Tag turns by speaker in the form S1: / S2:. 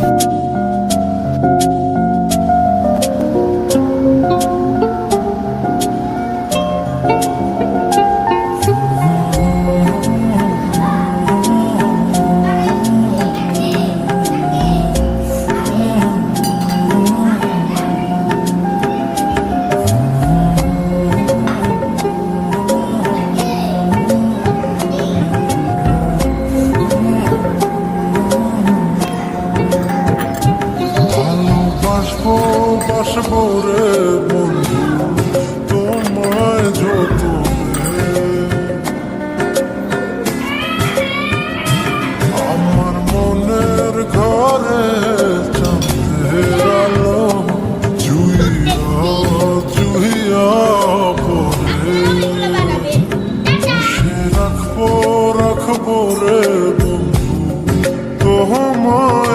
S1: thank you বসবো বসবো রে বন্ধু, তোমায় যত আমার মনের ঘরে চাঁদের আলো জুইয়া জুইয়া পরে সে রাখব রাখব রে বন্ধু তোমার